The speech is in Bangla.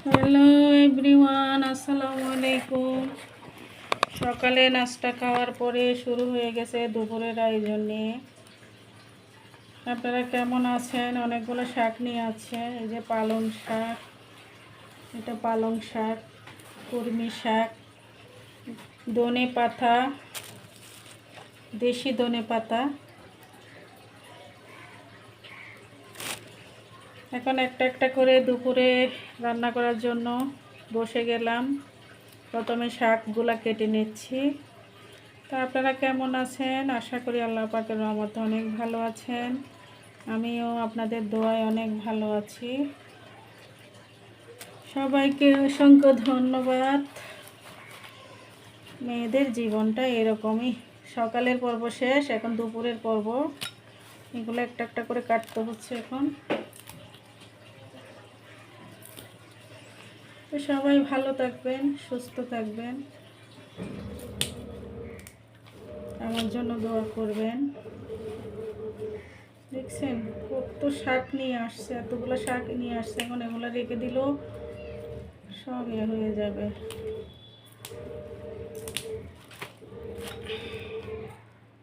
হ্যালো এভরিওয়ান, আসসালামু আলাইকুম। সকালে নাস্তা খাওয়ার পরে শুরু হয়ে গেছে দুপুরের আয়োজন আপনারা কেমন আছেন? অনেকগুলো শাক নিয়ে আছে। এই যে পালং শাক, এটা পালং শাক, কুর্মি শাক ধনে পাতা দেশি ধনে পাতা এখন একটা একটা করে দুপুরে রান্না করার জন্য বসে গেলাম। প্রথমে শাকগুলা কেটে নিচ্ছি। তা আপনারা কেমন আছেন? আশা করি আল্লাহ পাকের রহমতে অনেক ভালো আছেন। আমিও আপনাদের দোয়ায় অনেক ভালো আছি। সবাইকে অসংখ্য ধন্যবাদ। মেয়েদের জীবনটা এরকমই। সকালের পর্ব শেষ, এখন দুপুরের পর্ব। এগুলো একটা একটা করে কাটতে হচ্ছে এখন। তো সবাই ভালো থাকবেন, সুস্থ থাকবেন। আমার জন্য দোয়া করবেন। দেখছেন, কত শাক নিয়ে আসছে, এতগুলো শাক নিয়ে আসছে, এখন এগুলো রেখে দিলেও সব ইয়ে হয়ে যাবে।